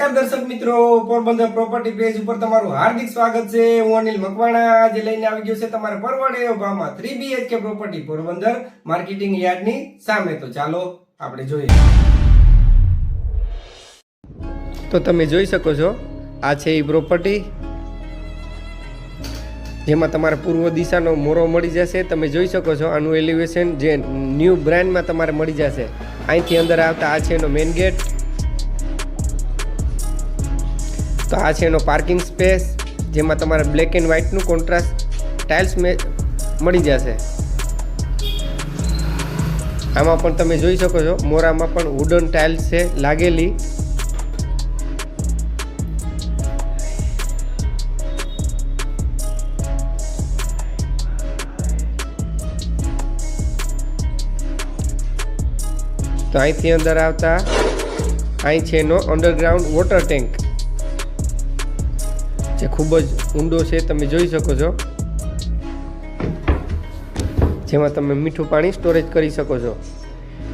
નમસ્કાર દર્શક મિત્રો, પોરબંદર પ્રોપર્ટી પેજ ઉપર તમારું હાર્દિક સ્વાગત છે. હું અનિલ મકવાણા, આજે લઈને આવી ગયો છે તમારે પરવડે ભાવમાં three BHK property Porbandar marketing યાર્ડની સામે. તો ચાલો આપણે જોઈએ. તો તમે જોઈ શકો છો, આ છે એ પ્રોપર્ટી જેમાં તમારે પૂર્વ દિશાનો મોરો મળી જશે. તમે જોઈ શકો છો આનું એલિવેશન જે ન્યૂ બ્રાન્ડમાં તમારે મળી જશે. અહીંથી અંદર આવતા આ છે એનો મેઇન ગેટ તો આ છે એનો પાર્કિંગ સ્પેસ જેમાં તમારે બ્લેક એન્ડ વ્હાઇટનું કોન્ટ્રાસ્ટ ટાઇલ્સ મળી જશે. આમાં પણ તમે જોઈ શકો છો, મોરામાં પણ વુડન ટાઇલ્સ છે, લાગેલી. તો અહીંથી અંદર આવતા, અહીં છે એનો અંડરગ્રાઉન્ડ વોટર ટેન્ક જે ખૂબ જ ઊંડો છે, તમે જોઈ શકો છો. જેમાં તમે મીઠું પાણી સ્ટોરેજ કરી શકો છો.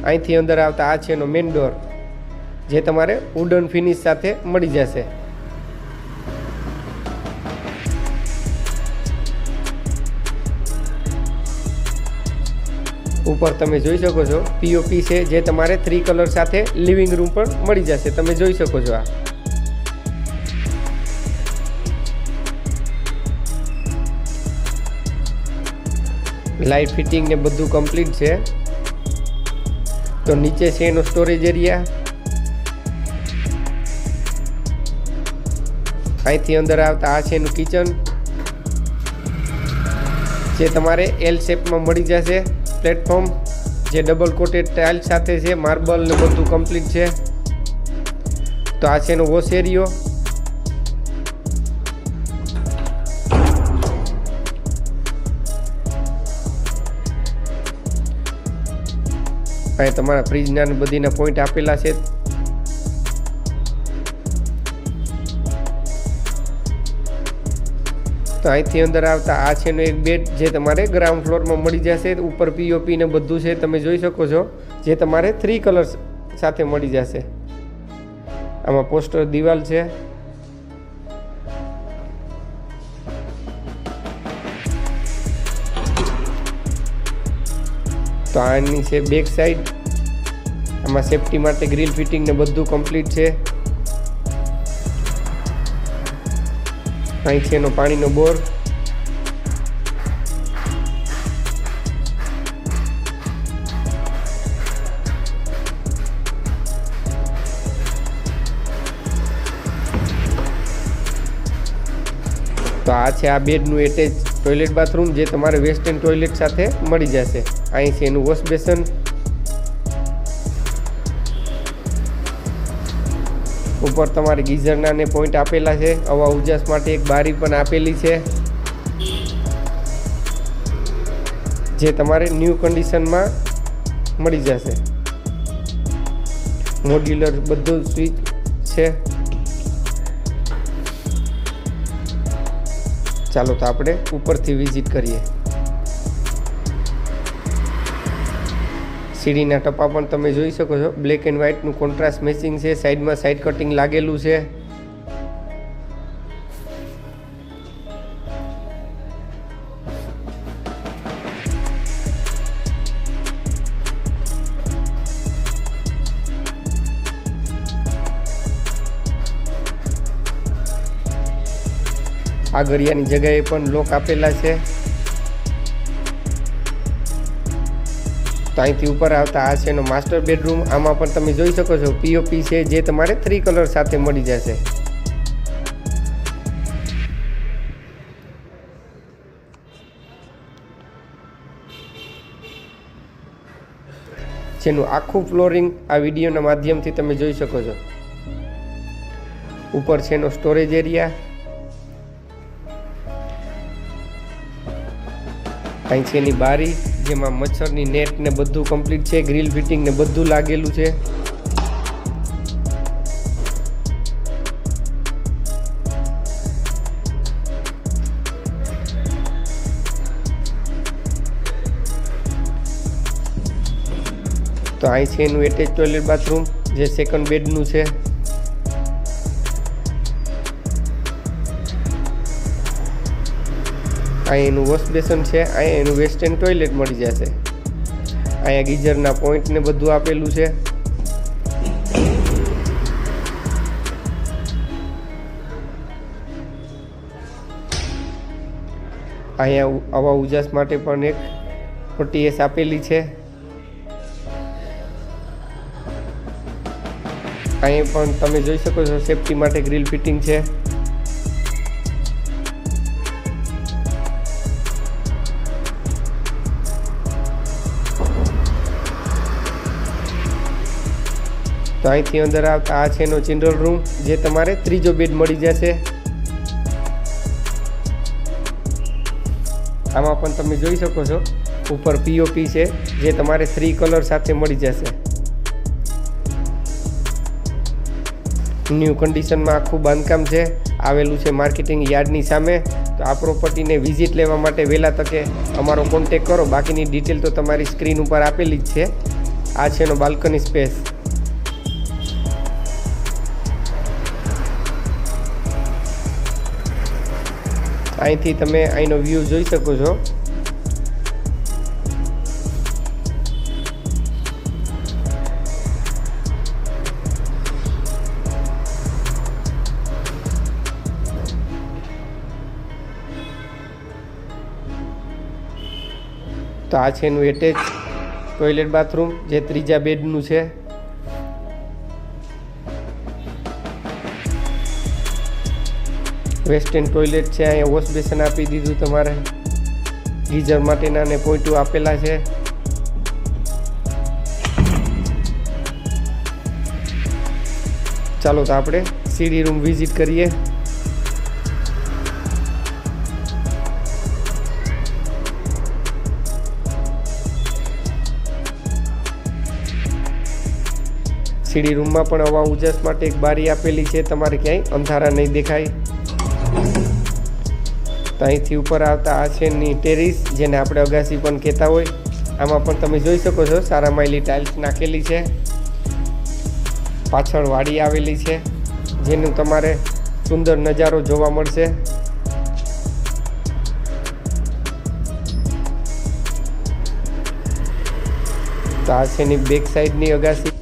અહીંથી અંદર આવતા આ છે એનો મેઇન ડોર જે તમારે વુડન ફિનિશ સાથે મળી જશે. ઉપર તમે જોઈ શકો છો પીઓપી છે, જે તમારે થ્રી કલર સાથે લિવિંગ રૂમ પણ મળી જશે, તમે જોઈ શકો છો આ. લાઇટ ફિટિંગ ને બધું કમ્પ્લીટ છે. તો નીચે છે એનો સ્ટોરેજ એરિયા અહીંથી અંદર આવતા આ છે એનું કિચન જે તમારે એલ શેપમાં મળી જશે. પ્લેટફોર્મ જે ડબલ કોટેડ ટાઇલ સાથે છે માર્બલ ને બધું કમ્પ્લીટ છે. તો આ છે એનો વોશ એરિયો અહીં તમારા ફ્રીજના બધીના પોઈન્ટ આપેલા છે. તો અહીંથી અંદર આવતા આ છે એનો એક બેડ જે તમારે ગ્રાઉન્ડ ફ્લોરમાં મળી જશે. ઉપર પીઓપી ને બધું છે, તમે જોઈ શકો છો. જે તમારે થ્રી કલર્સ સાથે મળી જશે. આમાં પોસ્ટર દિવાલ છે. તો આની છે બેક સાઈડ આમાં સેફટી માટે ગ્રીલ ફિટિંગ ને બધું કમ્પ્લીટ છે. અહીં છે એનો પાણીનો બોર. તો આ છે આ બેડનું એટેચ ટોયલેટ બાથરૂમ જે તમારે વેસ્ટર્ન ટોયલેટ સાથે મળી જશે. અહીં છે એનું વોશ બેસન. ઉપર તમારે ગીઝરના ને પોઈન્ટ આપેલા છે. હવા ઉજાસ માટે એક બારી પણ આપેલી છે. જે તમારે ન્યૂ કન્ડિશનમાં મળી જશે. મોડ્યુલર બધું સ્વિચ છે. ચાલો તો આપણે ઉપરથી વિઝિટ કરીએ. સીડીના ટપા પણ તમે જોઈ શકો છો. બ્લેક એન્ડ વ્હાઇટનું કોન્ટ્રાસ્ટ મેચિંગ છે. સાઈડમાં સાઈડ કટિંગ લાગેલું છે. આગળિયાની જગ્યાએ પણ લોક આપેલા છે. તો અહીંથી ઉપર આવતા આ છે એનો માસ્ટર બેડરૂમ, આમાં પણ તમે જોઈ શકો છો પીઓપી છે, જે તમારે થ્રી કલર સાથે મળી જશે. જેનું આખું ફ્લોરિંગ આ વિડીયોના માધ્યમથી તમે જોઈ શકો છો. ઉપર છે એનો સ્ટોરેજ એરિયા અહીં છે એની બારી. જેમાં મચ્છરની નેટ ને બધું કમ્પ્લીટ છે ગ્રીલ ફિટિંગ ને બધું લાગેલું છે. તો અહીં છે એનું એટેચ ટોયલેટ બાથરૂમ જે સેકન્ડ બેડનું છે. અહીંયા એનું વોશ બેસન છે, અહીંયા એનું વેસ્ટર્ન ટોયલેટ મળી જશે. અહીંયા ગીઝરના પોઈન્ટ ને બધું આપેલું છે. અહીંયા આવા ઉજાસ માટે પણ એક મોટી એસ આપેલી છે. અહીં પણ તમે જોઈ શકો છો સેફટી માટે ગ્રીલ ફિટિંગ છે. તો અહીંથી અંદર આવતા આ છે એનો ચિલ્ડ્રન રૂમ જે તમારે ત્રીજો બેડ મળી જશે. આમાં પણ તમે જોઈ શકો છો, ઉપર પીઓપી છે, જે તમારે થ્રી કલર સાથે મળી જશે. ન્યૂ કન્ડિશનમાં આખું બાંધકામ છે, આવેલું છે માર્કેટિંગ યાર્ડની સામે. તો આ પ્રોપર્ટીને વિઝિટ લેવા માટે વહેલા તકે અમારો કોન્ટેક કરો. બાકીની ડિટેલ તો તમારી સ્ક્રીન ઉપર આપેલી જ છે. આ છે એનો બાલ્કની સ્પેસ અહીંથી તમે અહીંનો વ્યૂ જોઈ શકો છો. તો આ છે એનું એટેચ ટોયલેટ બાથરૂમ જે ત્રીજા બેડનું છે. વેસ્ટર્ન ટોયલેટ છે, અહીંયા વોશ બેસન આપી દીધું તમારે. ગીઝર માટેના ને પોઈન્ટો આપેલા છે. ચાલો તો આપણે સીડી રૂમ વિઝિટ કરીએ. સીડી રૂમમાં પણ હવા ઉજાસ માટે એક બારી આપેલી છે, તમારે ક્યાંય અંધારા નહીં દેખાય. તો અહીંથી ઉપર આવતા આ છે ટેરિસ, જેને આપણે અગાસી પણ કહેતા હોય, આમાં પણ તમે જોઈ શકો છો, સારા માયલી ટાઇલ્સ નાખેલી છે. પાછળ વાડી આવેલી છે, જેનું તમારે સુંદર નજારો જોવા મળશે. તો આ છે બેક સાઈડની અગાસી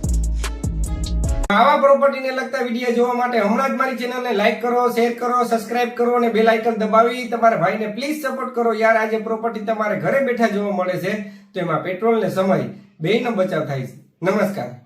આવા પ્રોપર્ટીને લગતા વીડિયો જોવા માટે હમણાં જ મારી ચેનલને લાઈક કરો શેર કરો સબસ્ક્રાઇબ કરો અને બેલ આઇકન દબાવી. તમારા ભાઈને પ્લીઝ સપોર્ટ કરો. યાર, આજે પ્રોપર્ટી તમારે ઘરે બેઠા જોવા મળે છે, તો એમાં પેટ્રોલ ને સમય બેયનો બચાવ થાય છે. નમસ્કાર.